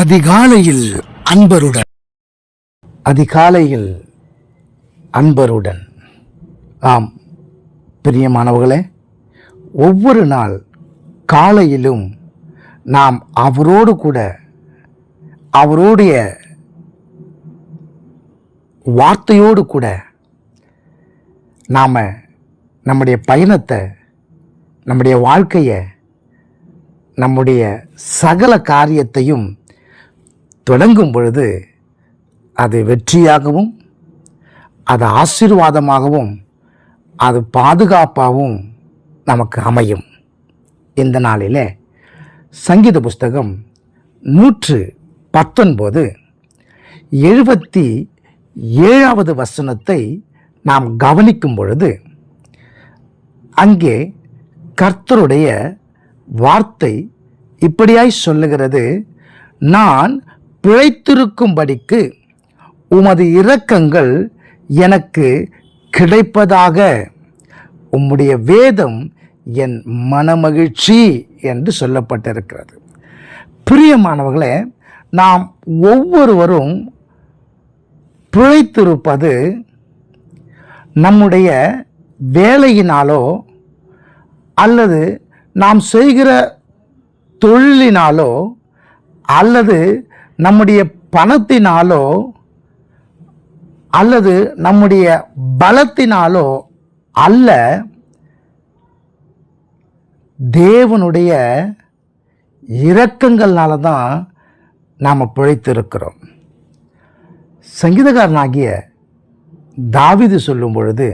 அதிகாலையில் அன்பருடன். அதிகாலையில் அன்பருடன். ஆம் பிரியமானவர்களே ஒவ்வொரு நாள் காலையிலும் நாம் அவரோடு கூட அவருடைய வார்த்தையோடு கூட நாம் நம்முடைய பயணத்தை நம்முடைய வாழ்க்கையை நம்முடைய சகல காரியத்தையும் தொடங்கும் பொழுது அது வெற்றியாகவும் அது ஆசீர்வாதமாகவும் அது பாதுகாப்பாகவும் நமக்கு அமையும். இந்த நாளிலே சங்கீத புஸ்தகம் நூற்று பத்தொன்பது எழுபத்தி ஏழாவது வசனத்தை நாம் கவனிக்கும் பொழுது அங்கே கர்த்தருடைய வார்த்தை இப்படியாய் சொல்லுகிறது நான் பிழைத்திருக்கும்படிக்கு உமது இரக்கங்கள் எனக்கு கிடைப்பதாக. உம்முடைய வேதம் என் மனமகிழ்ச்சி என்று சொல்லப்பட்டிருக்கிறது. பிரியமானவர்களே நாம் ஒவ்வொருவரும் பிழைத்திருப்பது நம்முடைய வேலையினாலோ அல்லது நாம் செய்கிற தொழிலினாலோ அல்லது நம்முடைய பணத்தினாலோ அல்லது நம்முடைய பலத்தினாலோ அல்ல தேவனுடைய இரக்கங்கள்னால தான் நாம் பிழைத்திருக்கிறோம். சங்கீதக்காரனாகிய தாவிது சொல்லும் பொழுது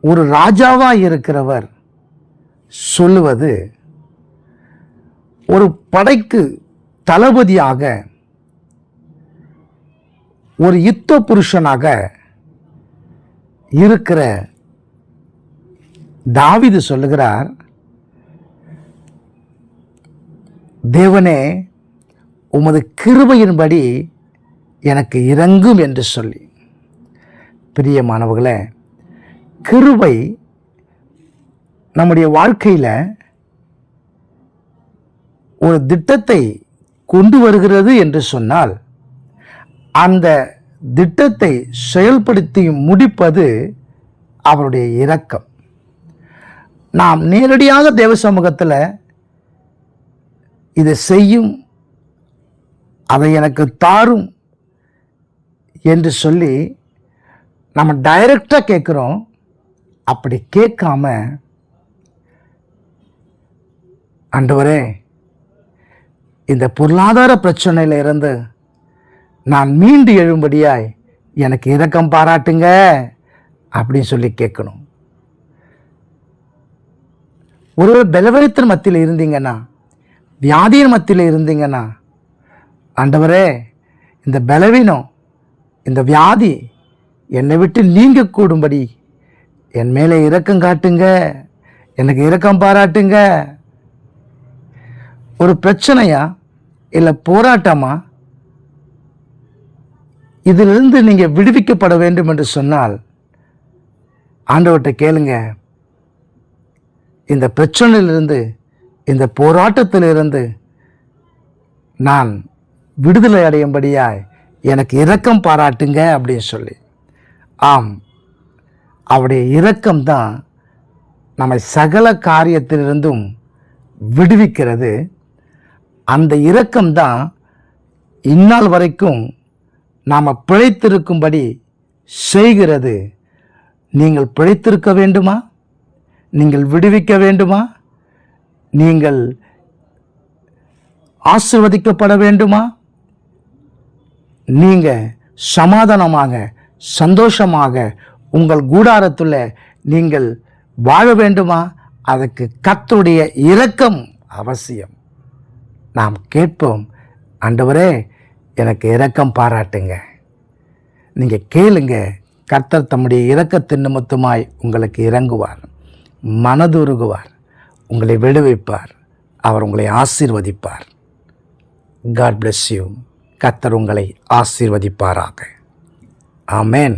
ஒரு ராஜாவாக இருக்கிறவர் சொல்லுவது ஒரு படைக்கு தளபதியாக ஒரு யுத்த புருஷனாக இருக்கிற தாவிது சொல்லுகிறார் தேவனே உமது கிருபையின்படி எனக்கு இறங்கும் என்று சொல்லி. பிரியமானவர்களே கிருபை நம்முடைய வாழ்க்கையில் ஒரு திட்டத்தை கொண்டு வருகிறது என்று சொன்னால் அந்த திட்டத்தை செயல்படுத்தி முடிப்பது அவருடைய இரக்கம். நாம் நேரடியாக தேவ சமூகத்தில் இதை செய்யும் அதை எனக்கு தாரும் என்று சொல்லி நம்ம டைரக்டாக கேட்குறோம். அப்படி கேட்காம ஆண்டவரே இந்த பொருளாதார பிரச்சனையில் இருந்து நான் மீண்டு எழும்படியாய் எனக்கு இரக்கம் பாராட்டுங்க அப்படின்னு சொல்லி கேட்கணும். ஒரு பலவீனத்தின் மத்தியில் இருந்தீங்கன்னா வியாதியின் மத்தியில் இருந்தீங்கன்னா ஆண்டவரே இந்த பலவீனம் இந்த வியாதி என்னை விட்டு நீங்க கூடும்படி என் மேலே இரக்கம் காட்டுங்க எனக்கு இரக்கம் பாராட்டுங்க. ஒரு பிரச்சனையா இல்லை போராட்டமா? இதிலிருந்து நீங்கள் விடுவிக்கப்பட வேண்டும் என்று சொன்னால் ஆண்டவர்கிட்ட கேளுங்க. இந்த பிரச்சனையிலிருந்து இந்த போராட்டத்திலிருந்து நான் விடுதலை அடையும்படியாய் எனக்கு இரக்கம் பாராட்டுங்க அப்படின்னு சொல்லி. ஆம். அவருடைய இரக்கம்தான் நம்மை சகல காரியத்திலிருந்தும் விடுவிக்கிறது. அந்த இரக்கம்தான் இந்நாள் வரைக்கும் நாம் பிழைத்திருக்கும்படி செய்கிறது. நீங்கள் பிழைத்திருக்க வேண்டுமா? நீங்கள் விடுவிக்க வேண்டுமா? நீங்கள் ஆசிர்வதிக்கப்பட வேண்டுமா? நீங்கள் சமாதானமாக சந்தோஷமாக உங்கள் கூடாரத்தில் நீங்கள் வாழ வேண்டுமா? அதற்கு கத்துடைய இரக்கம் அவசியம். நாம் கேட்போம் ஆண்டவரே எனக்கு இரக்கம் பாராட்டுங்க. நீங்கள் கேளுங்க கர்த்தர் தம்முடைய இரக்கத்தின் நிமித்தமாய் உங்களுக்கு இறங்குவார் மனதுருகுவார் உங்களை விடுவிப்பார் அவர் உங்களை ஆசீர்வதிப்பார். காட் bless யூ கர்த்தர் உங்களை ஆசீர்வதிப்பாராக. ஆமேன்